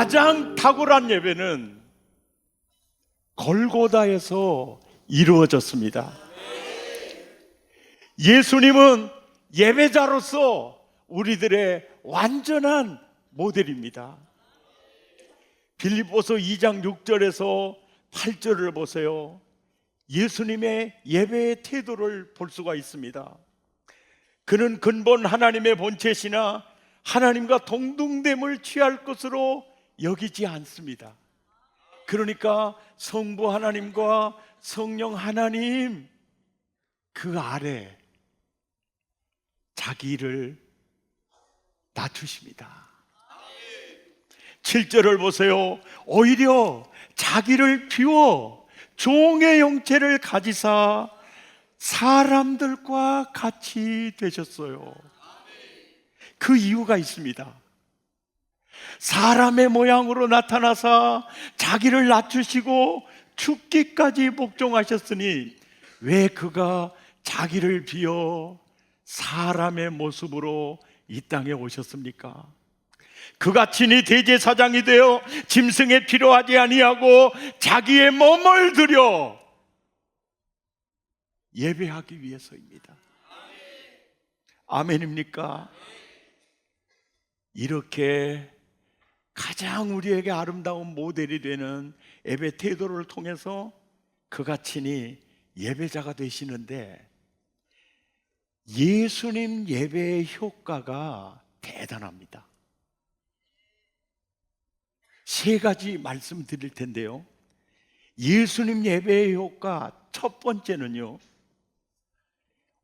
가장 탁월한 예배는 골고다에서 이루어졌습니다. 예수님은 예배자로서 우리들의 완전한 모델입니다. 빌립보서 2장 6절에서 8절을 보세요. 예수님의 예배의 태도를 볼 수가 있습니다. 그는 근본 하나님의 본체시나 하나님과 동등됨을 취할 것으로 여기지 않습니다. 그러니까 성부 하나님과 성령 하나님 그 아래 자기를 낮추십니다. 7절을 보세요. 오히려 자기를 비워 종의 형체를 가지사 사람들과 같이 되셨어요. 그 이유가 있습니다. 사람의 모양으로 나타나사 자기를 낮추시고 죽기까지 복종하셨으니 왜 그가 자기를 비어 사람의 모습으로 이 땅에 오셨습니까? 그가 친히 대제사장이 되어 짐승에 필요하지 아니하고 자기의 몸을 들여 예배하기 위해서입니다. 아멘입니까? 이렇게 가장 우리에게 아름다운 모델이 되는 예배 태도를 통해서 그가 친히 예배자가 되시는데 예수님 예배의 효과가 대단합니다. 세 가지 말씀드릴 텐데요. 예수님 예배의 효과 첫 번째는요.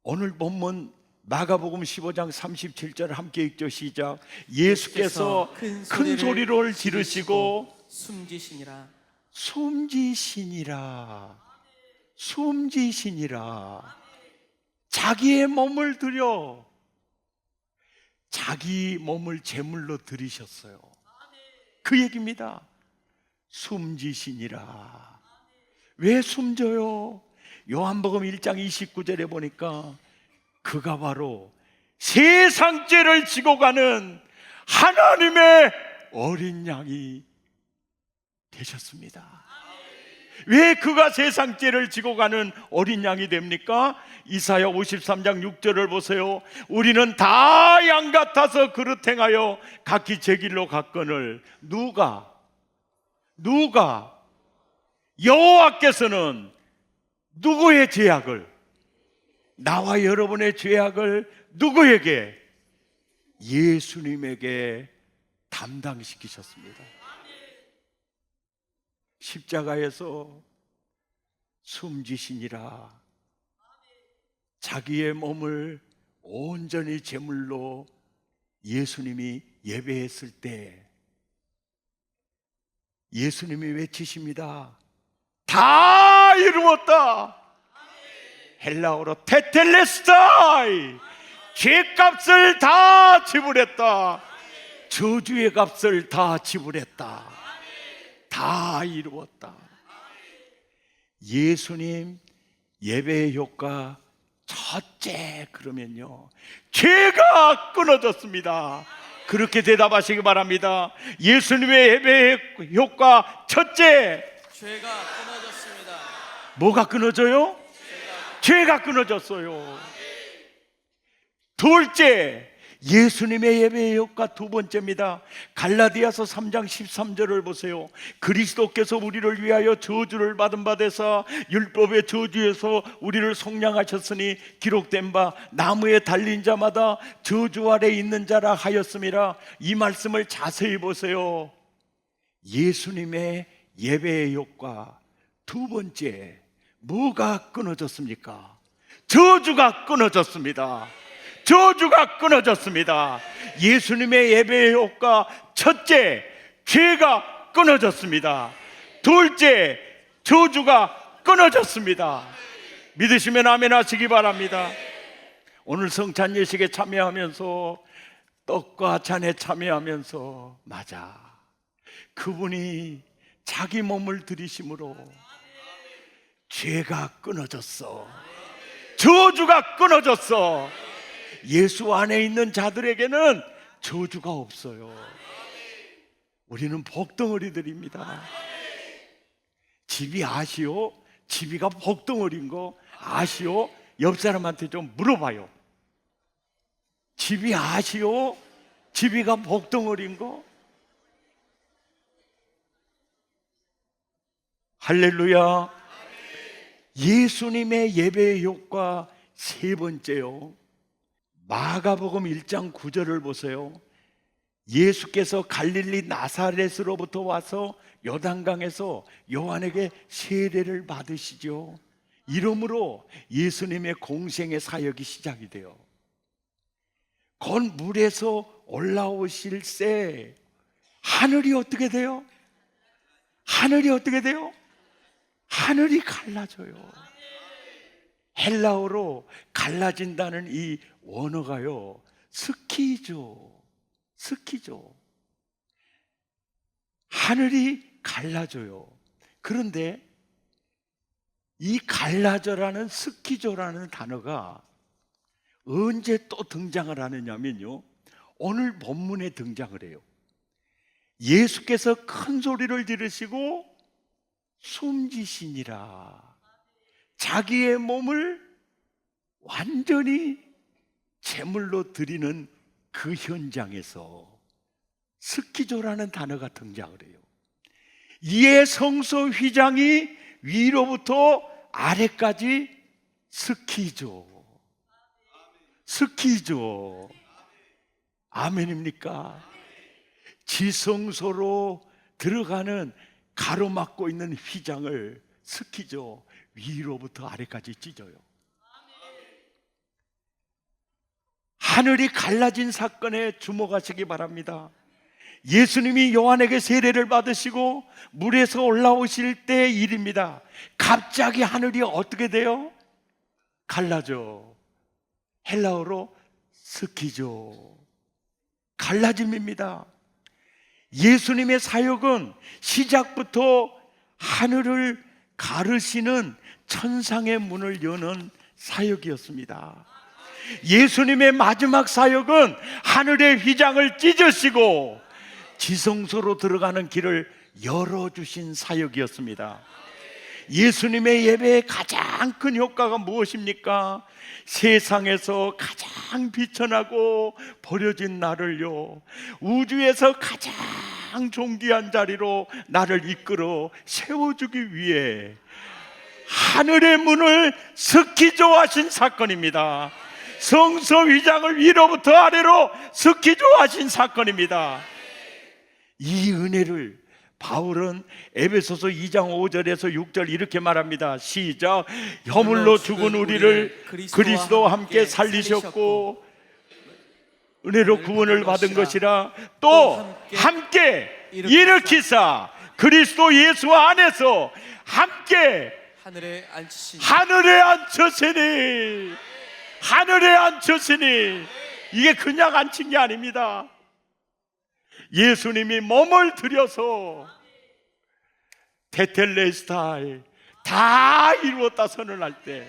오늘 본문 마가복음 15장 37절 함께 읽죠 시작. 예수께서 큰 소리를 지르시고 숨지시니라 숨지시니라 숨지시니라 자기의 몸을 들여 자기 몸을 제물로 드리셨어요. 그 얘기입니다. 숨지시니라. 왜 숨져요? 요한복음 1장 29절에 보니까 그가 바로 세상죄를 지고 가는 하나님의 어린 양이 되셨습니다. 왜 그가 세상죄를 지고 가는 어린 양이 됩니까? 이사야 53장 6절을 보세요. 우리는 다 양 같아서 그릇 행하여 각기 제 길로 갔거늘 누가 누가 여호와께서는 누구의 죄악을 나와 여러분의 죄악을 누구에게 예수님에게 담당시키셨습니다. 십자가에서 숨지시니라 자기의 몸을 온전히 제물로 예수님이 예배했을 때 예수님이 외치십니다. 다 이루었다. 헬라어로 테텔레스타이 죄값을 다 지불했다. 저주의 값을 다 지불했다. 다 이루었다. 예수님 예배의 효과 첫째 그러면요 죄가 끊어졌습니다. 그렇게 대답하시기 바랍니다. 예수님의 예배의 효과 첫째 죄가 끊어졌습니다 뭐가 끊어져요? 죄가 끊어졌어요. 둘째, 예수님의 예배의 효과 두 번째입니다. 갈라디아서 3장 13절을 보세요. 그리스도께서 우리를 위하여 저주를 받은 바 되사 율법의 저주에서 우리를 속량하셨으니 기록된 바 나무에 달린 자마다 저주 아래 있는 자라 하였음이라 이 말씀을 자세히 보세요. 예수님의 예배의 효과 두 번째 뭐가 끊어졌습니까? 저주가 끊어졌습니다. 저주가 끊어졌습니다. 예수님의 예배의 효과 첫째 죄가 끊어졌습니다. 둘째 저주가 끊어졌습니다. 믿으시면 아멘 하시기 바랍니다. 오늘 성찬 예식에 참여하면서 떡과 잔에 참여하면서 맞아. 그분이 자기 몸을 들이심으로 죄가 끊어졌어. 저주가 끊어졌어. 예수 안에 있는 자들에게는 저주가 없어요. 우리는 복덩어리들입니다. 집이 아시오? 집이가 복덩어리인 거 아시오? 옆 사람한테 좀 물어봐요. 집이 아시오? 집이가 복덩어리인 거? 할렐루야. 예수님의 예배의 효과 세 번째요. 마가복음 1장 9절을 보세요. 예수께서 갈릴리 나사렛으로부터 와서 요단강에서 요한에게 세례를 받으시죠. 이러므로 예수님의 공생의 사역이 시작이 돼요. 곧 물에서 올라오실 새 하늘이 어떻게 돼요? 하늘이 어떻게 돼요? 하늘이 갈라져요. 헬라어로 갈라진다는 이 원어가요. 스키죠. 스키죠. 하늘이 갈라져요. 그런데 이 갈라져라는 스키조라는 단어가 언제 또 등장을 하느냐면요. 오늘 본문에 등장을 해요. 예수께서 큰 소리를 지르시고 숨지시니라. 자기의 몸을 완전히 제물로 드리는 그 현장에서 스키조라는 단어가 등장을 해요. 이에 성소 휘장이 위로부터 아래까지 스키조. 스키조. 아멘입니까? 지성소로 들어가는 가로막고 있는 휘장을 스키죠. 위로부터 아래까지 찢어요. 하늘이 갈라진 사건에 주목하시기 바랍니다. 예수님이 요한에게 세례를 받으시고 물에서 올라오실 때 일입니다. 갑자기 하늘이 어떻게 돼요? 갈라져. 헬라어로 스키죠. 갈라짐입니다. 예수님의 사역은 시작부터 하늘을 가르시는 천상의 문을 여는 사역이었습니다. 예수님의 마지막 사역은 하늘의 휘장을 찢으시고 지성소로 들어가는 길을 열어주신 사역이었습니다. 예수님의 예배의 가장 큰 효과가 무엇입니까? 세상에서 가장 비천하고 버려진 나를요, 우주에서 가장 존귀한 자리로 나를 이끌어 세워주기 위해 하늘의 문을 스키조 하신 사건입니다. 성서 위장을 위로부터 아래로 스키조 하신 사건입니다. 이 은혜를 바울은 에베소서 2장 5절에서 6절 이렇게 말합니다. 시작. 허물로 죽은 우리를 그리스도와 함께 살리셨고 은혜로 구원을 받은 것이라 또 함께 일으키사 그리스도 예수 안에서 함께 하늘에 앉히신 하늘에 앉혔으니 하늘에 앉혔으니 이게 그냥 앉힌 게 아닙니다. 예수님이 몸을 들여서 테텔레스타일 다 이루었다 선언할 때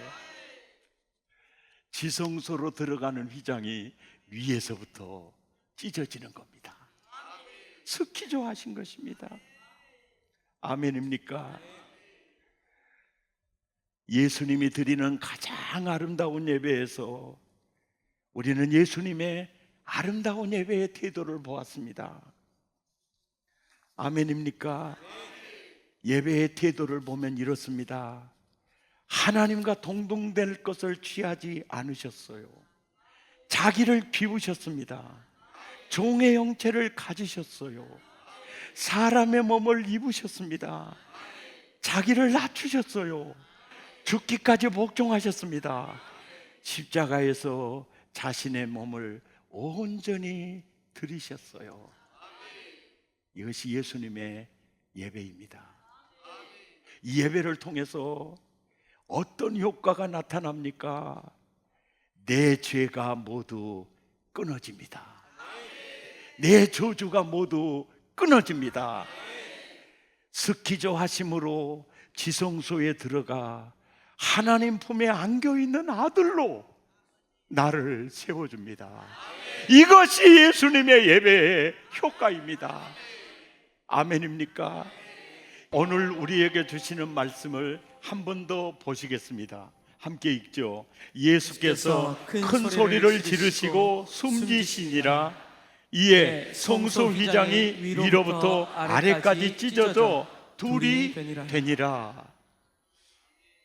지성소로 들어가는 휘장이 위에서부터 찢어지는 겁니다. 스키조 하신 것입니다. 아멘입니까? 예수님이 드리는 가장 아름다운 예배에서 우리는 예수님의 아름다운 예배의 태도를 보았습니다. 아멘입니까? 예배의 태도를 보면 이렇습니다. 하나님과 동동될 것을 취하지 않으셨어요. 자기를 비우셨습니다. 종의 형체를 가지셨어요. 사람의 몸을 입으셨습니다. 자기를 낮추셨어요. 죽기까지 복종하셨습니다. 십자가에서 자신의 몸을 온전히 들이셨어요. 이것이 예수님의 예배입니다. 이 예배를 통해서 어떤 효과가 나타납니까? 내 죄가 모두 끊어집니다. 내 저주가 모두 끊어집니다. 스키조 하심으로 지성소에 들어가 하나님 품에 안겨 있는 아들로 나를 세워줍니다. 이것이 예수님의 예배의 효과입니다. 아멘입니까? 오늘 우리에게 주시는 말씀을 한 번 더 보시겠습니다. 함께 읽죠. 예수께서 큰 소리를 지르시고 숨기시니라. 이에 성소 휘장이 위로부터 아래까지 찢어져 둘이 되니라.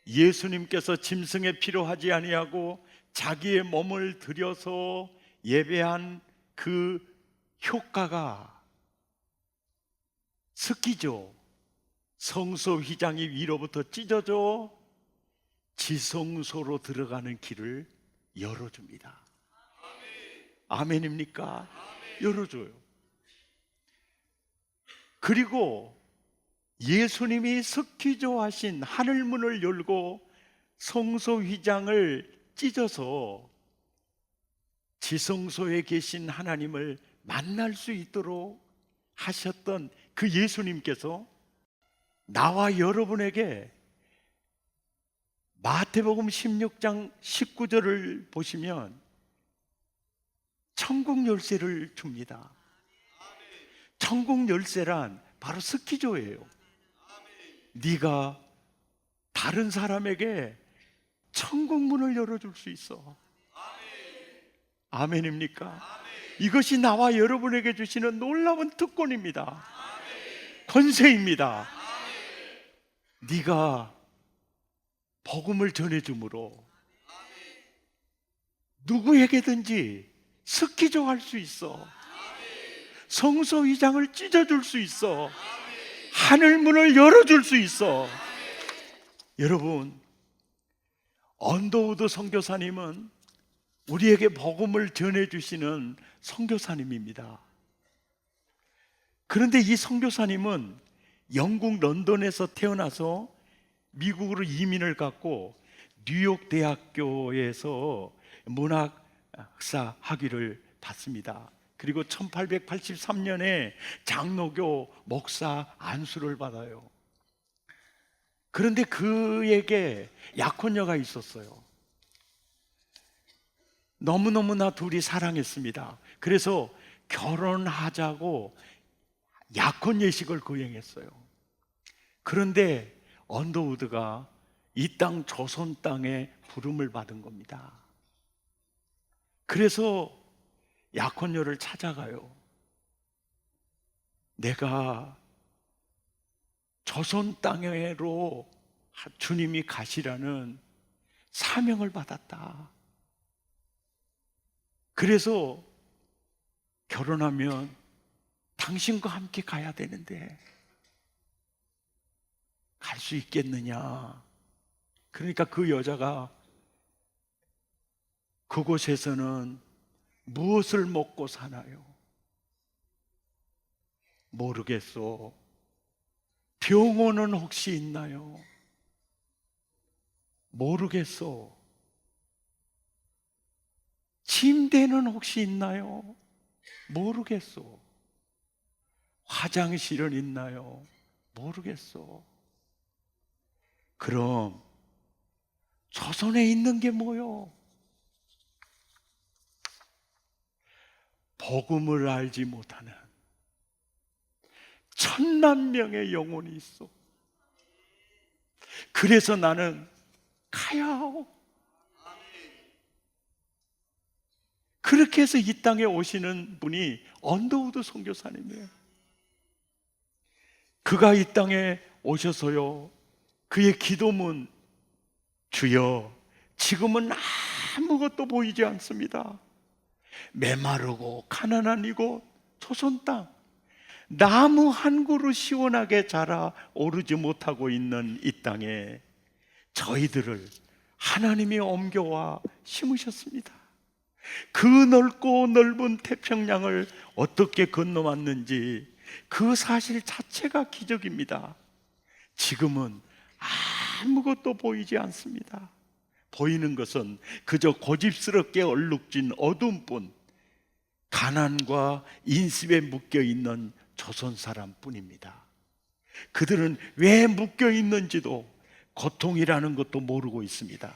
예수님께서 짐승의 피로 하지 아니하고 자기의 몸을 들여서 예배한 그 효과가 스키죠. 성소 휘장이 위로부터 찢어져 지성소로 들어가는 길을 열어줍니다. 아멘 입니까? 열어줘요. 그리고 예수님이 스키조 하신 하늘문을 열고 성소 휘장을 찢어서 지성소에 계신 하나님을 만날 수 있도록 하셨던 그 예수님께서 나와 여러분에게 마태복음 16장 19절을 보시면 천국 열쇠를 줍니다. 천국 열쇠란 바로 스키조예요. 네가 다른 사람에게 천국 문을 열어줄 수 있어. 아멘입니까? 이것이 나와 여러분에게 주시는 놀라운 특권입니다. 권세입니다. 네가 복음을 전해줌으로 누구에게든지 스키조 할 수 있어. 성소 위장을 찢어줄 수 있어. 하늘 문을 열어줄 수 있어. 여러분, 언더우드 선교사님은 우리에게 복음을 전해주시는 선교사님입니다. 그런데 이 선교사님은 영국 런던에서 태어나서 미국으로 이민을 갔고 뉴욕 대학교에서 문학사 학위를 받습니다. 그리고 1883년에 장로교 목사 안수를 받아요. 그런데 그에게 약혼녀가 있었어요. 너무너무나 둘이 사랑했습니다. 그래서 결혼하자고 약혼 예식을 거행했어요. 그런데 언더우드가 이 땅 조선 땅에 부름을 받은 겁니다. 그래서 약혼녀를 찾아가요. 내가 조선 땅으로 주님이 가시라는 사명을 받았다. 그래서 결혼하면 당신과 함께 가야 되는데 갈 수 있겠느냐? 그러니까 그 여자가 그곳에서는 무엇을 먹고 사나요? 모르겠소. 병원은 혹시 있나요? 모르겠소. 침대는 혹시 있나요? 모르겠소. 화장실은 있나요? 모르겠소. 그럼 조선에 있는 게 뭐요? 복음을 알지 못하는 천만 명의 영혼이 있어. 그래서 나는 가야 하오. 그렇게 해서 이 땅에 오시는 분이 언더우드 선교사님이에요. 그가 이 땅에 오셔서요. 그의 기도문 주여 지금은 아무것도 보이지 않습니다. 메마르고 가난한 이곳 조선 땅 나무 한 그루 시원하게 자라 오르지 못하고 있는 이 땅에 저희들을 하나님이 옮겨와 심으셨습니다. 그 넓고 넓은 태평양을 어떻게 건너왔는지 그 사실 자체가 기적입니다. 지금은 아무것도 보이지 않습니다. 보이는 것은 그저 고집스럽게 얼룩진 어둠뿐 가난과 인습에 묶여 있는 조선 사람뿐입니다. 그들은 왜 묶여 있는지도 고통이라는 것도 모르고 있습니다.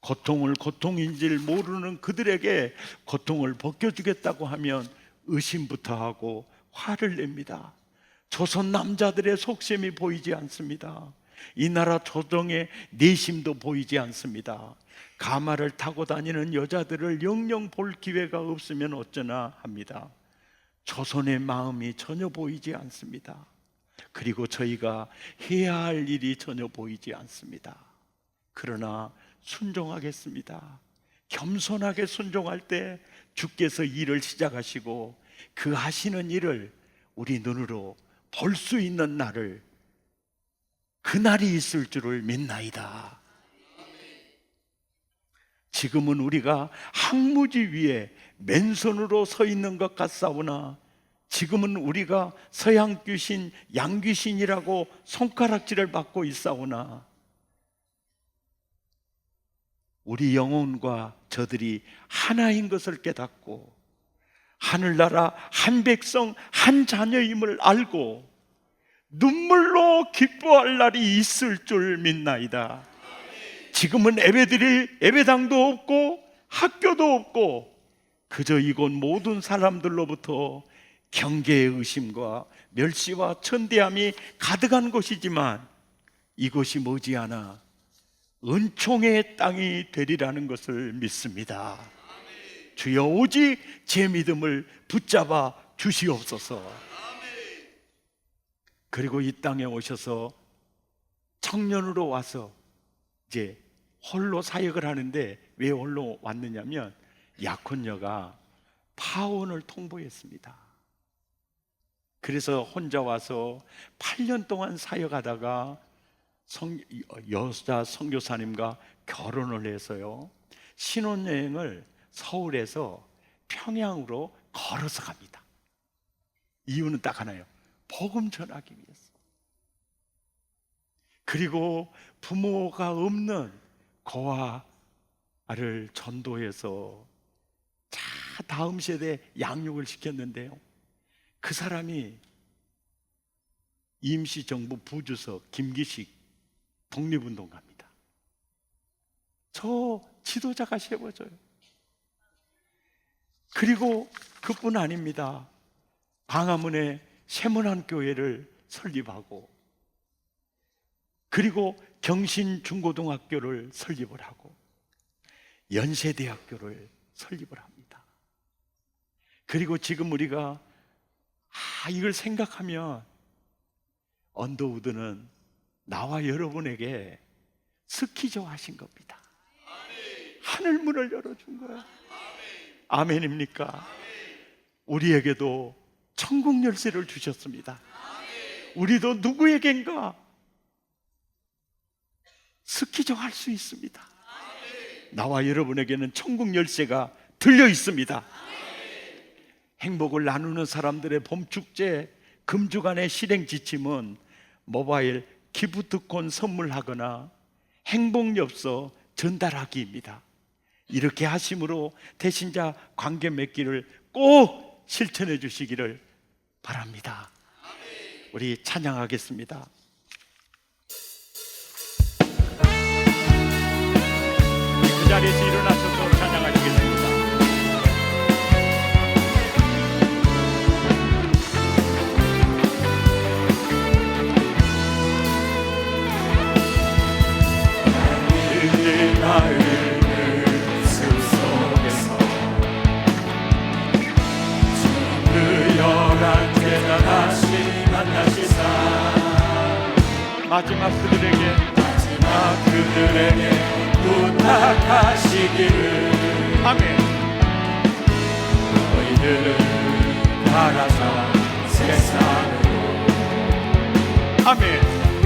고통을 고통인지를 모르는 그들에게 고통을 벗겨주겠다고 하면 의심부터 하고 화를 냅니다. 조선 남자들의 속셈이 보이지 않습니다. 이 나라 조정의 내심도 보이지 않습니다. 가마를 타고 다니는 여자들을 영영 볼 기회가 없으면 어쩌나 합니다. 조선의 마음이 전혀 보이지 않습니다. 그리고 저희가 해야 할 일이 전혀 보이지 않습니다. 그러나 순종하겠습니다. 겸손하게 순종할 때 주께서 일을 시작하시고 그 하시는 일을 우리 눈으로 볼 수 있는 날을 그 날이 있을 줄을 믿나이다. 지금은 우리가 항무지 위에 맨손으로 서 있는 것 같사오나 지금은 우리가 서양 귀신, 양 귀신이라고 손가락질을 받고 있사오나 우리 영혼과 저들이 하나인 것을 깨닫고 하늘나라 한 백성 한 자녀임을 알고 눈물로 기뻐할 날이 있을 줄 믿나이다. 지금은 예배드릴 예배당도 없고 학교도 없고 그저 이곳 모든 사람들로부터 경계의 의심과 멸시와 천대함이 가득한 곳이지만 이곳이 머지않아 은총의 땅이 되리라는 것을 믿습니다. 주여 오직 제 믿음을 붙잡아 주시옵소서. 그리고 이 땅에 오셔서 청년으로 와서 이제 홀로 사역을 하는데 왜 홀로 왔느냐면 약혼녀가 파혼을 통보했습니다. 그래서 혼자 와서 8년 동안 사역하다가 성, 여자 선교사님과 결혼을 해서요 신혼여행을 서울에서 평양으로 걸어서 갑니다. 이유는 딱 하나예요. 복음 전하기 위해서. 그리고 부모가 없는 고아 를 전도해서 자 다음 세대 양육을 시켰는데요. 그 사람이 임시정부 부주석 김기식 독립운동가입니다. 저 지도자가 세워져요. 그리고 그뿐 아닙니다. 광화문에 세문안 교회를 설립하고 그리고 경신 중고등학교를 설립을 하고 연세대학교를 설립을 합니다. 그리고 지금 우리가 아 이걸 생각하면 언더우드는 나와 여러분에게 스키죠 하신 겁니다. 하늘 문을 열어준 거야. 아멘입니까? 우리에게도 천국 열쇠를 주셨습니다. 우리도 누구에겐가 스키죠 할수 있습니다. 나와 여러분에게는 천국 열쇠가 들려 있습니다. 행복을 나누는 사람들의 봄 축제 금주간의 실행 지침은 모바일 기프트콘 선물하거나 행복 엽서 전달하기입니다. 이렇게 하심으로 대신자 관계 맺기를 꼭 실천해 주시기를 바랍니다. 우리 찬양하겠습니다. 그 자리에서 일어나셔서 찬양하시겠습니다. 나를 마지막 그들에게 마지막 그들에게 부탁하시기를. 아멘. 너희들은 가라사 세상으로. 아멘.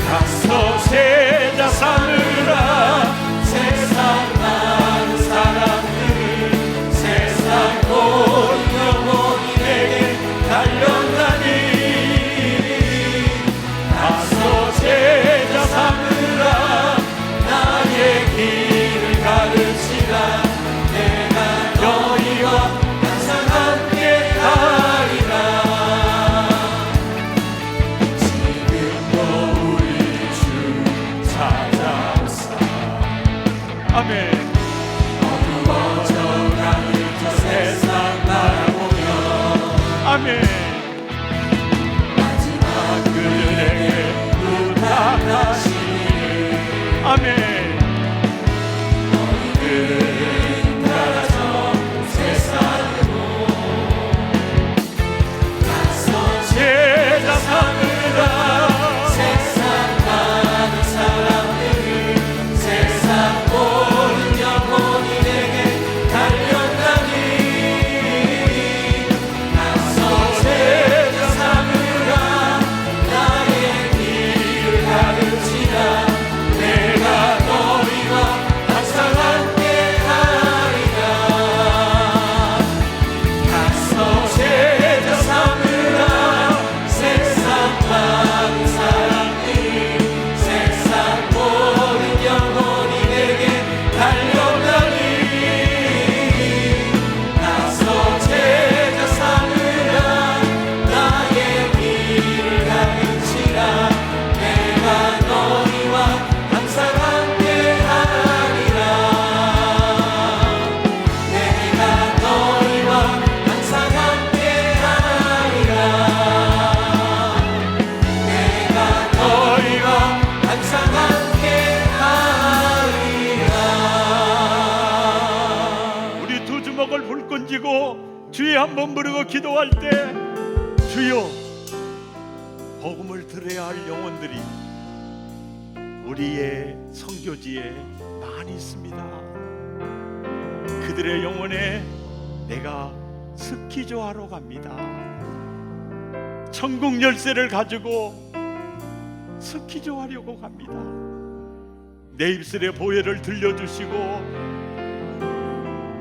가서 제자 삼으라 아멘. 그들에게 부탁하시니 아멘. 부르고 기도할 때 주여 복음을 들어야 할 영혼들이 우리의 성교지에 많이 있습니다. 그들의 영혼에 내가 스키조하러 갑니다. 천국 열쇠를 가지고 스키조하려고 갑니다. 내 입술에 보혈을 들려주시고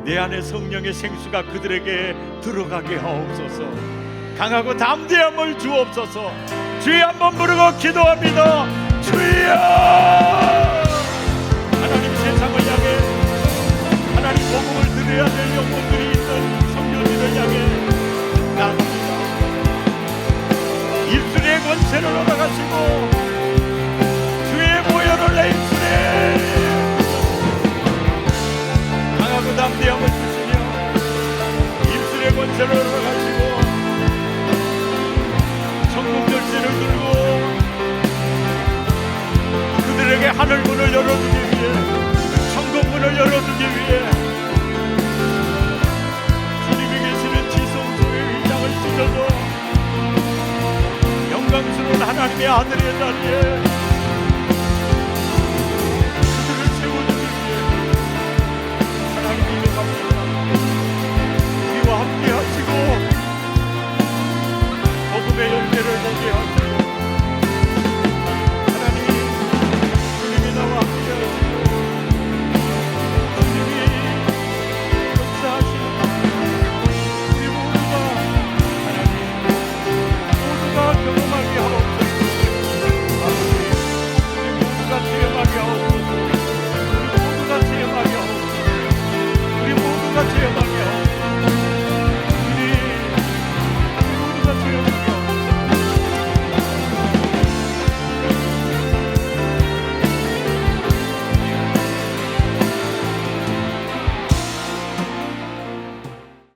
내 안에 성령의 생수가 그들에게 들어가게 하옵소서. 강하고 담대함을 주옵소서. 주의 한번 부르고 기도합니다. 주여! 하나님 세상을 향해 하나님 복음을 들어야 될 영혼들이 있는 성도들을 향해 나갑니다. 입술의 권세를 얻어가시고 하늘 문을 열어주기 위해 천국 문을 열어주기 위해 주님이 계시는 지성소의 휘장을 찢어서 영광스러운 하나님의 아들의 자리에